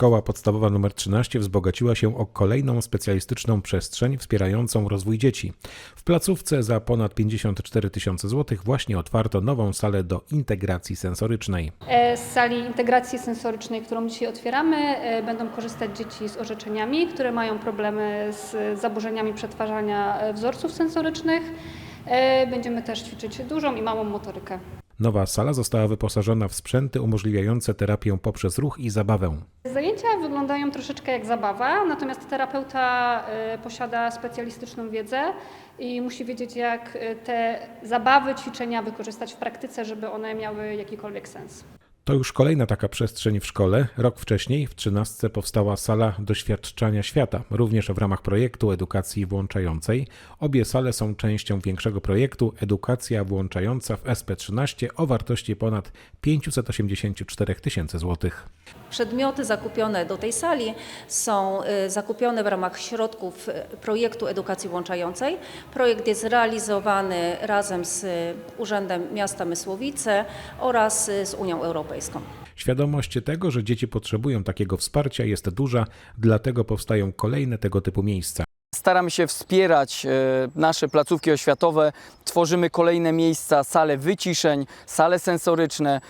Szkoła podstawowa nr 13 wzbogaciła się o kolejną specjalistyczną przestrzeń wspierającą rozwój dzieci. W placówce za ponad 54 tysiące złotych właśnie otwarto nową salę do integracji sensorycznej. E, Z sali integracji sensorycznej, którą dzisiaj otwieramy, e, będą korzystać dzieci z orzeczeniami, które mają problemy z zaburzeniami przetwarzania e, wzorców sensorycznych. Będziemy też ćwiczyć dużą i małą motorykę. Nowa sala została wyposażona w sprzęty umożliwiające terapię poprzez ruch i zabawę. Zajęcia wyglądają troszeczkę jak zabawa, natomiast terapeuta e, posiada specjalistyczną wiedzę i musi wiedzieć, jak e, te zabawy, ćwiczenia wykorzystać w praktyce, żeby one miały jakikolwiek sens. To już kolejna taka przestrzeń w szkole. Rok wcześniej w 13 powstała sala doświadczania świata, również w ramach projektu edukacji włączającej. Obie sale są częścią większego projektu Edukacja włączająca w SP13 o wartości ponad 584 tysięcy złotych. Przedmioty zakupione do tej sali są y, zakupione w ramach środków y, projektu edukacji włączającej. Projekt jest realizowany razem z Urzędem Miasta Mysłowice oraz y, z Unią Europejską. Świadomość tego, że dzieci potrzebują takiego wsparcia jest duża, dlatego powstają kolejne tego typu miejsca. Staramy się wspierać nasze placówki oświatowe, tworzymy kolejne miejsca, sale wyciszeń, sale sensoryczne.